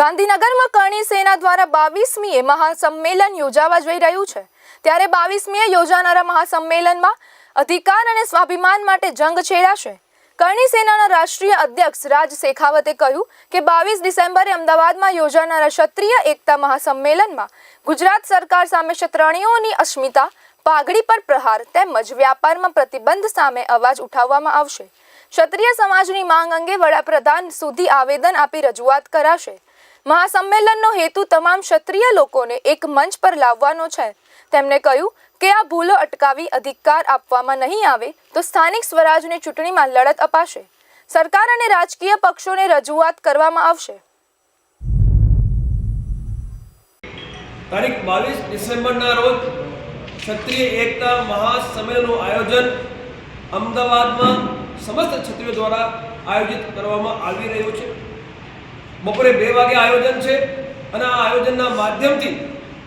ગાંધીનગરમાં કરણી સેના દ્વારા બાવીસમીએ મહાસંમેલન યોજાવા જઈ રહ્યું છે. ત્યારે બાવીસમીએ યોજાનારા મહાસંમેલનમાં અધિકાર અને સ્વાભિમાન માટે જંગ છેડાશે. કરણી સેનાના રાષ્ટ્રીય અધ્યક્ષ રાજ શેખાવતે કહ્યું કે બાવીસ ડિસેમ્બરે અમદાવાદમાં યોજાનારા ક્ષત્રિય એકતા મહાસંમેલનમાં ગુજરાત સરકાર સામે ક્ષત્રણીઓની અસ્મિતા, પાઘડી પર પ્રહાર તેમજ વ્યાપારમાં પ્રતિબંધ સામે અવાજ ઉઠાવવામાં આવશે. ક્ષત્રિય સમાજની માંગ અંગે વડાપ્રધાન સુધી આવેદન આપી રજૂઆત કરાશે. મહાસંમેલનનો હેતુ તમામ ક્ષત્રિય લોકોને એક મંચ પર લાવવાનો છે. તેમણે કહ્યું કે આ ભૂલો અટકાવી અધિકાર આપવામાં નહીં આવે તો સ્થાનિક સ્વરાજની ચૂંટણીમાં લડત અપાશે. સરકાર અને રાજકીય પક્ષોને રજૂઆત કરવામાં આવશે. તારીખ બાવીસ ડિસેમ્બરના રોજ ક્ષત્રિય એકતા મહાસંમેલનનું આયોજન અમદાવાદમાં સમસ્ત ક્ષત્રિયો દ્વારા આયોજિત કરવામાં આવી રહ્યું છે. બપોરે બે વાગે આયોજન છે અને આ આયોજનના માધ્યમથી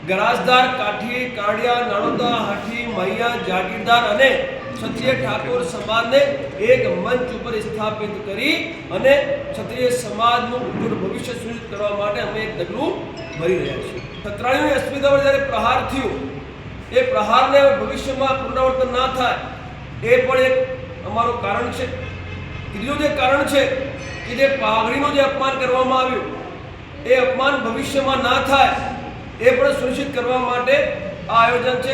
ગરાસદાર કાઠી, કાળિયા, નાણોદા હાથી મૈયા, જાગીરદાર અને ક્ષત્રિય ઠાકોર સમાજને એક મંચ ઉપર સ્થાપિત કરી અને ક્ષત્રિય સમાજનું ઉજ્જવળ ભવિષ્ય સુનિશ્ચિત કરવા માટે અમે એક ડગલું ભરી રહ્યા છીએ. સત્રાણીની અસ્મિતા પર જ્યારે પ્રહાર થયો, એ પ્રહારને ભવિષ્યમાં પુનરાવર્તન ના થાય, એ પણ એક અમારું કારણ છે. ત્રીજું જે કારણ છે કે જે પાઘડીનું જે અપમાન કરવામાં આવ્યું, એ અપમાન ભવિષ્યમાં ના થાય, એ પણ સુનિશ્ચિત કરવા માટે આ આયોજન છે.